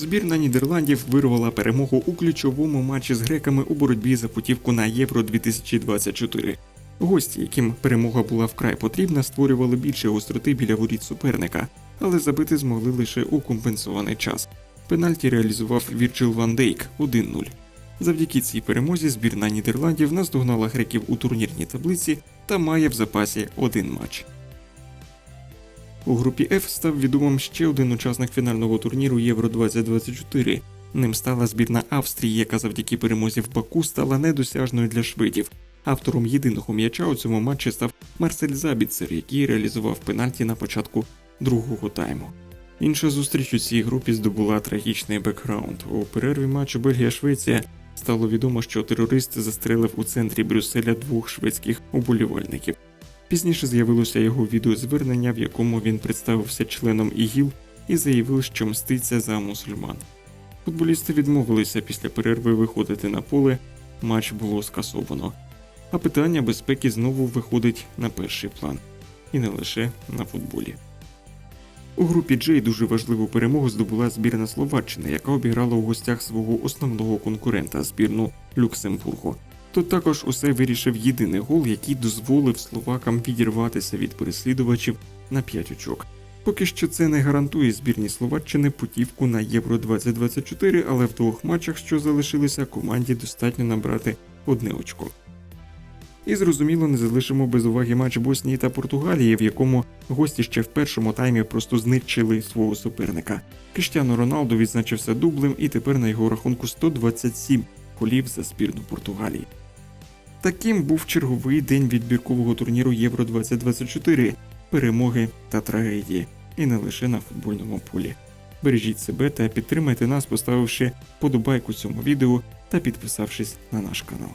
Збірна Нідерландів вирвала перемогу у ключовому матчі з греками у боротьбі за путівку на Євро 2024. Гості, яким перемога була вкрай потрібна, створювали більше гостроти біля воріт суперника, але забити змогли лише у компенсований час. Пенальті реалізував Вірджил Ван Дейк 1-0. Завдяки цій перемозі збірна Нідерландів наздогнала греків у турнірній таблиці та має в запасі один матч. У групі F став відомим ще один учасник фінального турніру Євро 2024. Ним стала збірна Австрії, яка завдяки перемозі в Баку стала недосяжною для шведів. Автором єдиного м'яча у цьому матчі став Марсель Забіцер, який реалізував пенальті на початку другого тайму. Інша зустріч у цій групі здобула трагічний бекграунд. У перерві матчу Бельгія-Швеція стало відомо, що терорист застрелив у центрі Брюсселя двох шведських уболівальників. Пізніше з'явилося його відеозвернення, в якому він представився членом ІГІЛ і заявив, що мститься за мусульман. Футболісти відмовилися після перерви виходити на поле, матч було скасовано. А питання безпеки знову виходить на перший план, і не лише на футболі. У групі Джей дуже важливу перемогу здобула збірна Словаччини, яка обіграла у гостях свого основного конкурента збірну Люксембургу. Тут також усе вирішив єдиний гол, який дозволив словакам відірватися від переслідувачів на 5 очок. Поки що це не гарантує збірні Словаччини путівку на Євро 2024, але в двох матчах, що залишилися, команді достатньо набрати одне очко. І зрозуміло, не залишимо без уваги матч Боснії та Португалії, в якому гості ще в першому таймі просто знищили свого суперника. Кріштіано Роналду відзначився дублем, і тепер на його рахунку 127 голів за збірну Португалії. Таким був черговий день відбіркового турніру Євро 2024 перемоги та трагедії, і не лише на футбольному полі. Бережіть себе та підтримайте нас, поставивши подобайку цьому відео та підписавшись на наш канал.